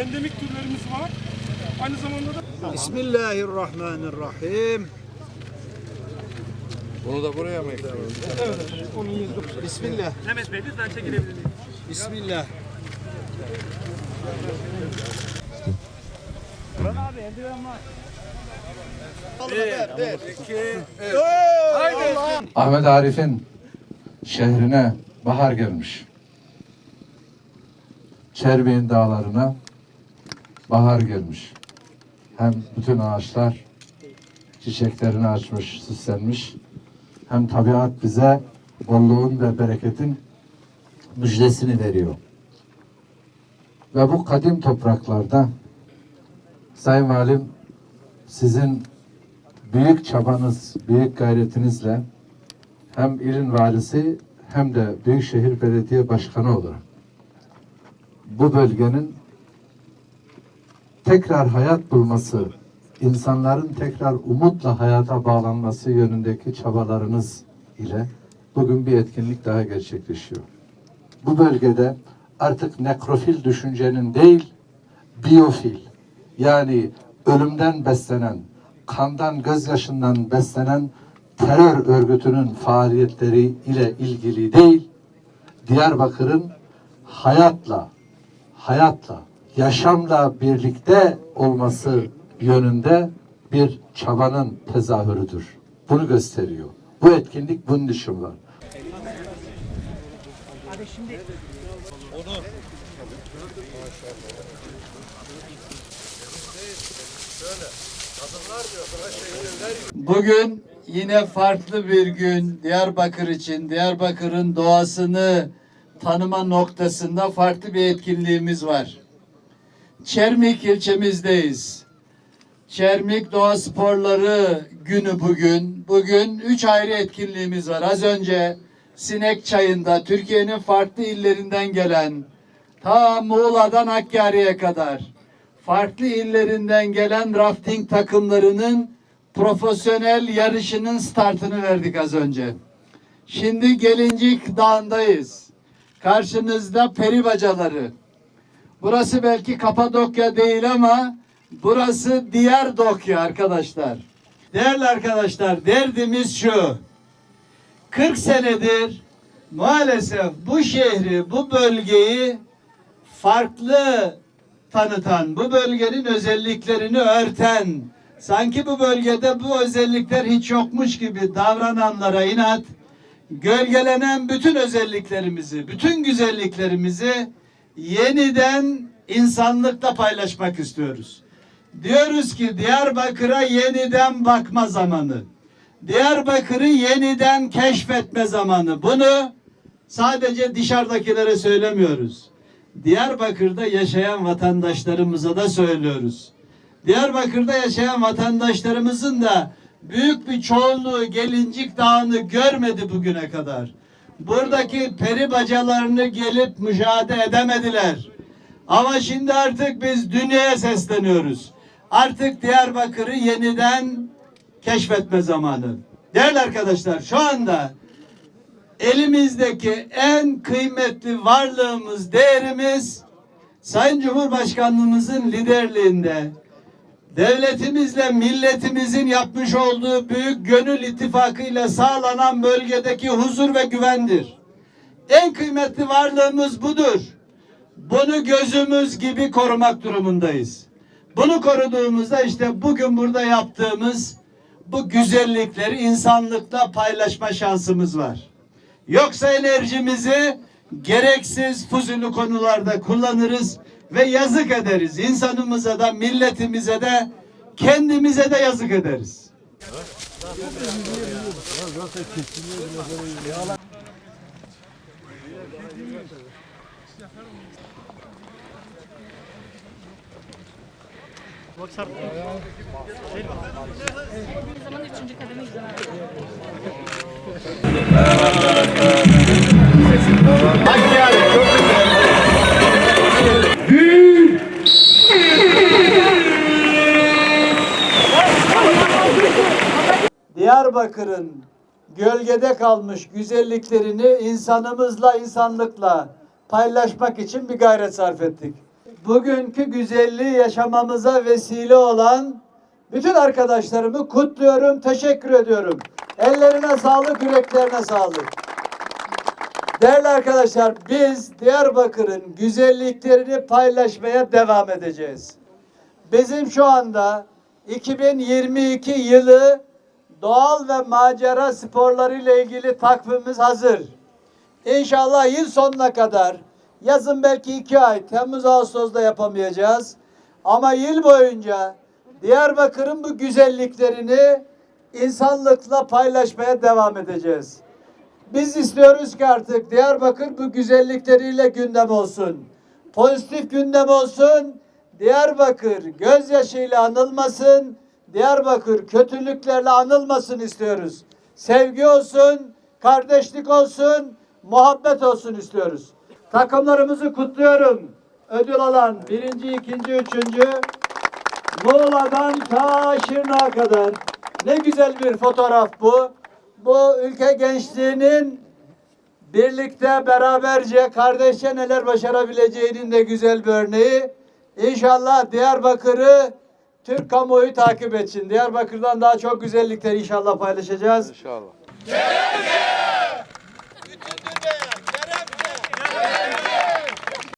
Endemik türlerimiz var. Aynı zamanda da Bismillahirrahmanirrahim. Bunu da buraya mı ekliyoruz? evet, onun yüzde Bismillah. Mehmet Bey lütfen çekilebilir miyim? Bismillah. Ahmet Arif'in şehrine bahar gelmiş. Çerbiğin dağlarına bahar gelmiş. Hem bütün ağaçlar çiçeklerini açmış, süslenmiş. Hem tabiat bize bolluğun ve bereketin müjdesini veriyor. Ve bu kadim topraklarda Sayın Valim sizin büyük çabanız, büyük gayretinizle hem ilin valisi hem de Büyükşehir Belediye Başkanı olarak bu bölgenin tekrar hayat bulması, insanların tekrar umutla hayata bağlanması yönündeki çabalarınız ile bugün bir etkinlik daha gerçekleşiyor. Bu bölgede artık nekrofil düşüncenin değil, biyofil yani ölümden beslenen, kandan gözyaşından beslenen terör örgütünün faaliyetleri ile ilgili değil, Diyarbakır'ın hayatla, hayatla, yaşamla birlikte olması yönünde bir çabanın tezahürüdür. Bunu gösteriyor. Bu etkinlik bunun için var. Bugün yine farklı bir gün Diyarbakır için, Diyarbakır'ın doğasını tanıma noktasında farklı bir etkinliğimiz var. Çermik ilçemizdeyiz. Çermik Doğa Sporları günü bugün. Bugün üç ayrı etkinliğimiz var. Az önce Sinek Çayı'nda Türkiye'nin farklı illerinden gelen ta Muğla'dan Hakkari'ye kadar farklı illerinden gelen rafting takımlarının profesyonel yarışının startını verdik az önce. Şimdi Gelincik Dağı'ndayız. Karşınızda peri bacaları. Burası belki Kapadokya değil ama burası diğer Dokya arkadaşlar. Değerli arkadaşlar derdimiz şu. 40 senedir maalesef bu şehri, bu bölgeyi farklı tanıtan, bu bölgenin özelliklerini örten, sanki bu bölgede bu özellikler hiç yokmuş gibi davrananlara inat, gölgelenen bütün özelliklerimizi, bütün güzelliklerimizi yeniden insanlıkla paylaşmak istiyoruz. Diyoruz ki Diyarbakır'a yeniden bakma zamanı. Diyarbakır'ı yeniden keşfetme zamanı. Bunu sadece dışarıdakilere söylemiyoruz. Diyarbakır'da yaşayan vatandaşlarımıza da söylüyoruz. Diyarbakır'da yaşayan vatandaşlarımızın da büyük bir çoğunluğu Gelincik Dağı'nı görmedi bugüne kadar. Buradaki peri bacalarını gelip müşahede edemediler. Ama şimdi artık biz dünyaya sesleniyoruz. Artık Diyarbakır'ı yeniden keşfetme zamanı. Değerli arkadaşlar şu anda elimizdeki en kıymetli varlığımız, değerimiz Sayın Cumhurbaşkanlığımızın liderliğinde devletimizle milletimizin yapmış olduğu büyük gönül ittifakıyla sağlanan bölgedeki huzur ve güvendir. En kıymetli varlığımız budur. Bunu gözümüz gibi korumak durumundayız. Bunu koruduğumuzda işte bugün burada yaptığımız bu güzellikleri insanlıkla paylaşma şansımız var. Yoksa enerjimizi gereksiz fuzuli konularda kullanırız ve yazık ederiz. İnsanımıza da milletimize de kendimize de yazık ederiz. Zaman üçüncü kademe güzel. Diyarbakır'ın gölgede kalmış güzelliklerini insanımızla, insanlıkla paylaşmak için bir gayret sarf ettik. Bugünkü güzelliği yaşamamıza vesile olan bütün arkadaşlarımı kutluyorum, teşekkür ediyorum. Ellerine sağlık, yüreklerine sağlık. Değerli arkadaşlar, biz Diyarbakır'ın güzelliklerini paylaşmaya devam edeceğiz. Bizim şu anda 2022 yılı doğal ve macera sporları ile ilgili takvimimiz hazır. İnşallah yıl sonuna kadar yazın belki iki ay Temmuz Ağustos'ta yapamayacağız. Ama yıl boyunca Diyarbakır'ın bu güzelliklerini insanlıkla paylaşmaya devam edeceğiz. Biz istiyoruz ki artık Diyarbakır bu güzellikleriyle gündem olsun. Pozitif gündem olsun. Diyarbakır gözyaşıyla anılmasın. Diyarbakır kötülüklerle anılmasın istiyoruz. Sevgi olsun, kardeşlik olsun, muhabbet olsun istiyoruz. Takımlarımızı kutluyorum. Ödül alan birinci, ikinci, üçüncü. Muğla'dan ta Şırnak'a kadar. Ne güzel bir fotoğraf bu. Bu ülke gençliğinin birlikte beraberce kardeşçe neler başarabileceğinin de güzel bir örneği. İnşallah Diyarbakır'ı Türk kamuoyu takip etsin. Diyarbakır'dan daha çok güzellikleri inşallah paylaşacağız. İnşallah.